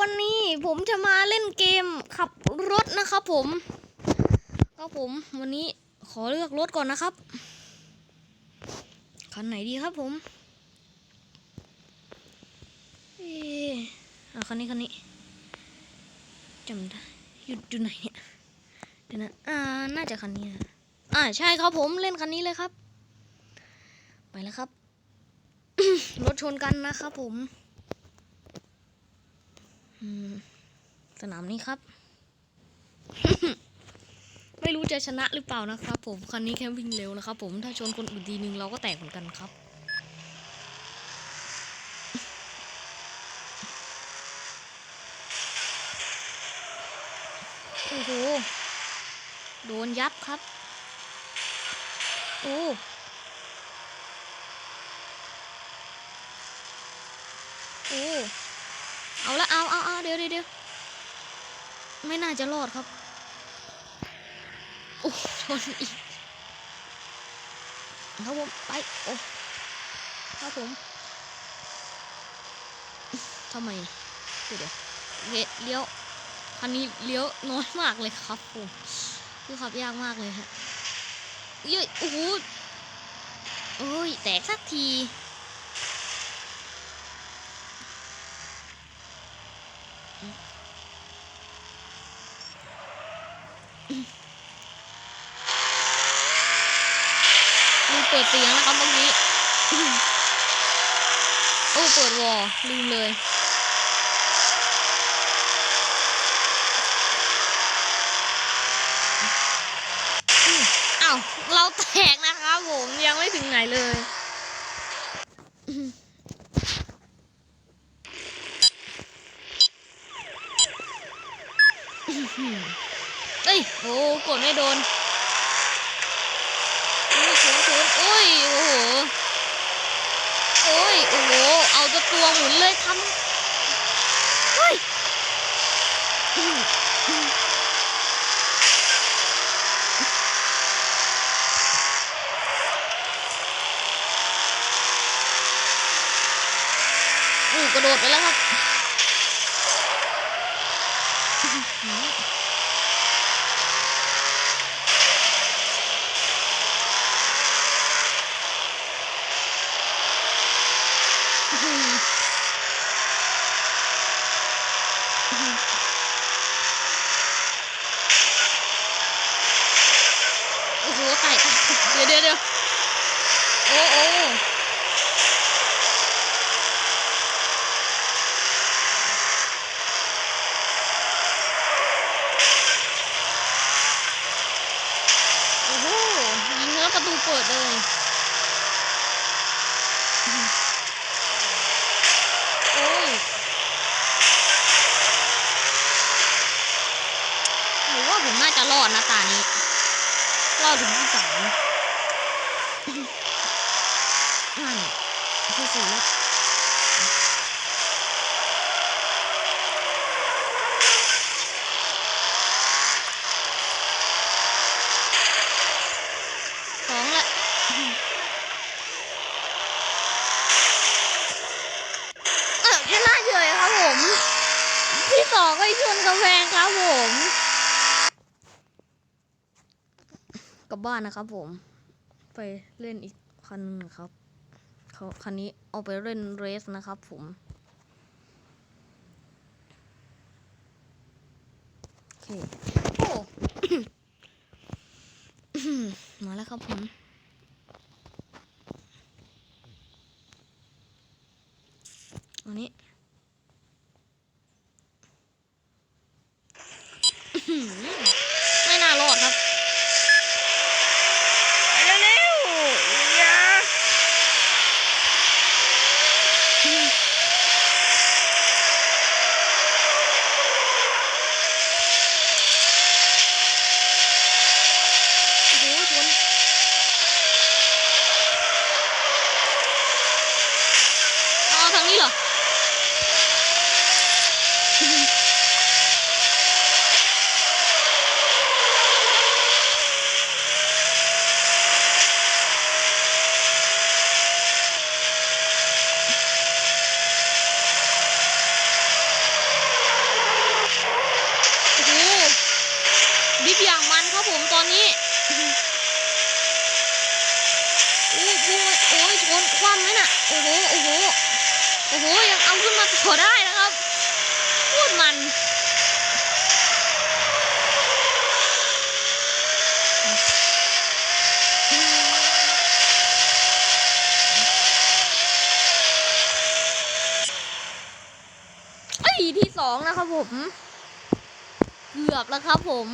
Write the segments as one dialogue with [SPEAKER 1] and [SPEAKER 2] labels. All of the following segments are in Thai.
[SPEAKER 1] วันนี้ผมจะมาเล่นเกมขับรถนะครับผมครับผมวันนี้ขอเลือกรถก่อนนะครับคันไหนดีครับผมเอออะคันนี้คันนี้จำได้อยู่อยู่ไหนเนี่ยเดี๋ยวนะอ่าน่าจะคันนี้นะอ่าใช่ครับผมเล่นคันนี้เลยครับ ไปแล้วครับ รถชนกันนะครับผม สนามนี้ครับ ไม่รู้จะชนะหรือเปล่านะครับ ผมคันนี้แค่วิ่งเร็วนะครับ ผมถ้าชนคนอื่นทีนึงเราก็แตกเหมือนกันครับโอ้โหโดนยับครับโอ้โอ้เอาละเอา ดี๋ยวเดี๋ยวเดี๋ยวไม่น่าจะรอดครับ โอ้ชนอีกครับผมไป โอ้ครับผมทำไมเดี๋ยวเดี๋ยวเลี้ยวเลี้ยวคันนี้เลี้ยวน้อยมากเลยครับผมคือขับยากมากเลยฮะเย้ยโอ้โหโอ้ยแตกสักที ลืมเปิดเสียงนะครับเมื่อกี้โอ้เปิดวอลลืมเลยอ้าวเราแตกนะครับผมยังไม่ถึงไหนเลยอืมเอ้ย โอ้ก ดไม่โดนโอ้ยชนชนโอ้ย โอ้โหโอ้ย โอ้โห เอาตัวตัวหมุนเลยทำเฮ้ยอื้ออื้ออู้กระโดดไปแล้วครับอื้อหืออื้อหืออื้อหือโอ้โหไต่เดี๋ยวเดี๋ยวเดี๋ยวโอ้โอ้โอ้โหยิงแล้วประตูเปิดเลยอื้อหือโอ้ยหรือว่า ผมน่าจะรอดนะตานี้รอดถึงที่สามนั่นที่สี่แล้วสองละเออชนะเฉยครับผม ที่สองก็ชนกำแพงครับผม กลับบ้านนะครับ ผม ไปเล่นอีกคันหนึ่งครับเขาคันนี้เอาไปเล่นเรสนะครับ ผม โอเคโอ้มาแล้วครับผม อันนี้ ไม่น่ารอดครับ เร็วๆอย่าโอ้โหชน โอ้ยพุ่งโอ้ยช นคว่ำไหมน่ะโอ้โหโอ้โหโอ้โหยังเอาขึ้นมาต่อได้นะครับพูดมันไอ้ที่สองนะครับผม เกือบแล้วครับผม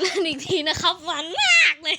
[SPEAKER 1] เล่นอีกทีนะครับหวานมากเลย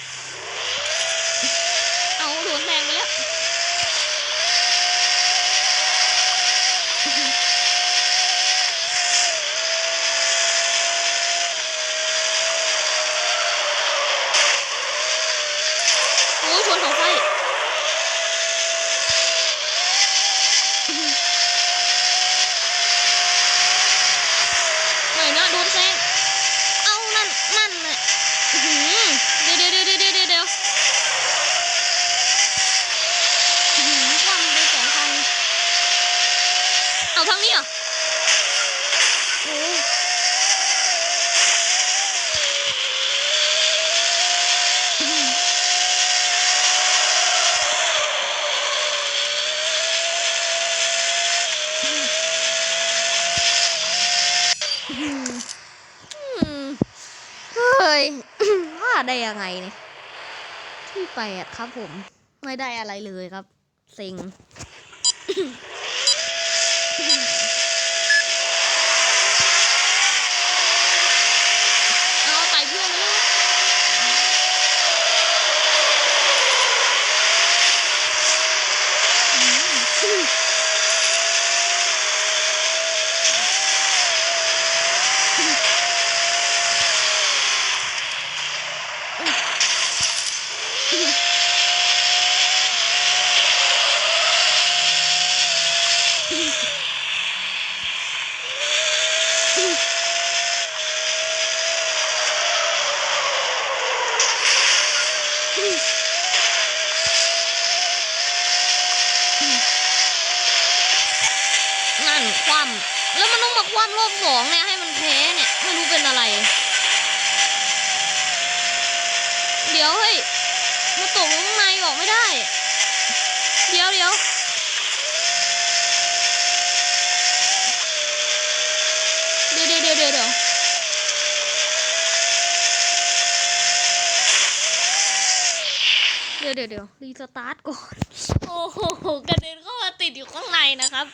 [SPEAKER 1] เฮ้ยว่าได้ยังไงเนี่ยที่แปดครับผม ไม่ได้อะไรเลยครับเซ็ง เอาไต่เพื่อนมาเลยอืมนั่นคว่ำแล้วมันต้องมาคว่ำ รอบสองเนี่ยให้มันแพ้เนี่ย ไม่รู้เป็นอะไร เดี๋ยวเฮ้ยมาตกลงข้างในบอกไม่ได้ เดี๋ยวเดี๋ยวเดี๋ยวเดี๋ยวเดี๋ยวเดี๋ยวเดี๋ยวเดี๋ยวเดี๋ยวรีสตาร์ทก่อน โอ้โหกระเด็นเข้ามาติดอยู่ข้างในนะครับ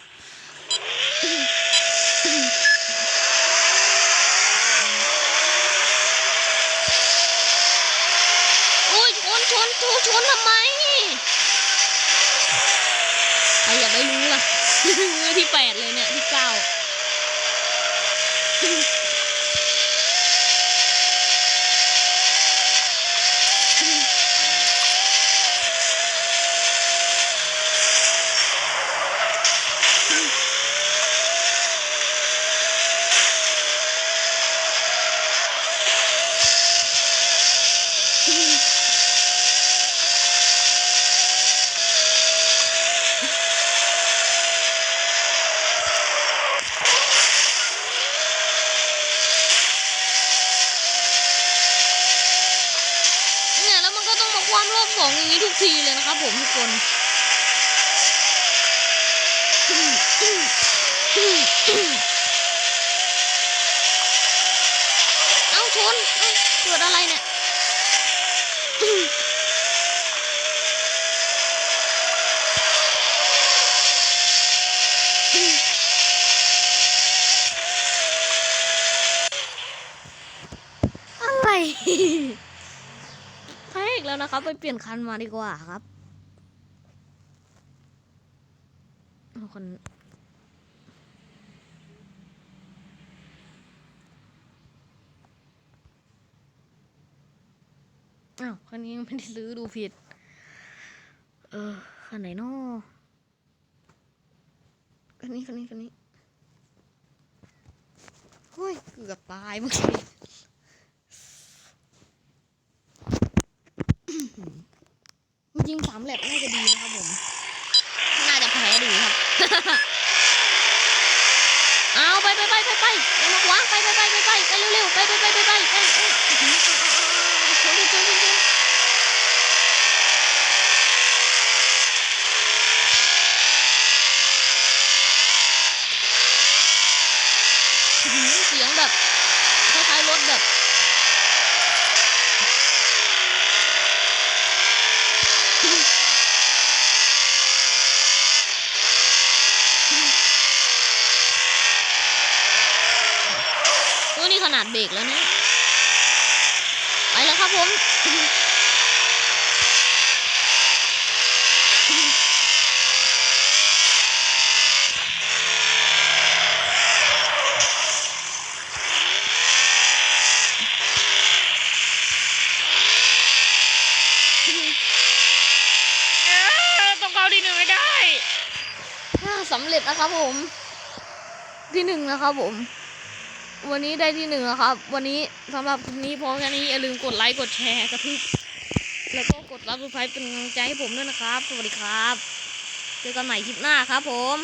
[SPEAKER 1] โอ้ยชน ชนชนทำไมใครอยากได้รู้ล่ะที่แปดเลยเนี่ยที่เก้า เนี่ยแล้วมันก็ต้องมาคว่ำรอบสองอย่างนี้ ทุกทีเลยนะครับผมทุกคนเอาชนเอ้าเกิดอะไรเนี่ย อะไร แพ้อีก แล้วครับไปเปลี่ยนคันมาดีกว่าครับคนอ้าวคันนี้ไม่ได้ซื้อดูผิด เออคันไหนนอคันนี้คันนี้คันนี้เฮ้ยเกือบตายเมื่อกี้ ยิงสามแหลบน่าจะดีนะครับผม น่าจะแพ้ดีครับ เอาไปไปไปไปไปไปมาวาไปไปไปไปไปไปเร็วๆไปไปไปไปไปไปเอ้ยอื้อหือเอาเอาเอาเอาชนดิชนชนชนเสียงแบบคล้ายๆรถแบบตัวนี้ ขนาดเบรกแล้วนะไปแล้วครับผมต้องเข้าที่หนึ่งไม่ได้สำเร็จนะครับผม ที่หนึ่งนะครับผม วันนี้ได้ที่หนึ่งแล้วครับ วันนี้สำหรับคลิปนี้พอแค่นี้อย่าลืมกดไลค์กดแชร์กระทึบแล้วก็กดรับสไครป์เป็นกำลังใจให้ผมด้วยนะครับ สวัสดีครับ เจอกันใหม่คลิปหน้าครับผม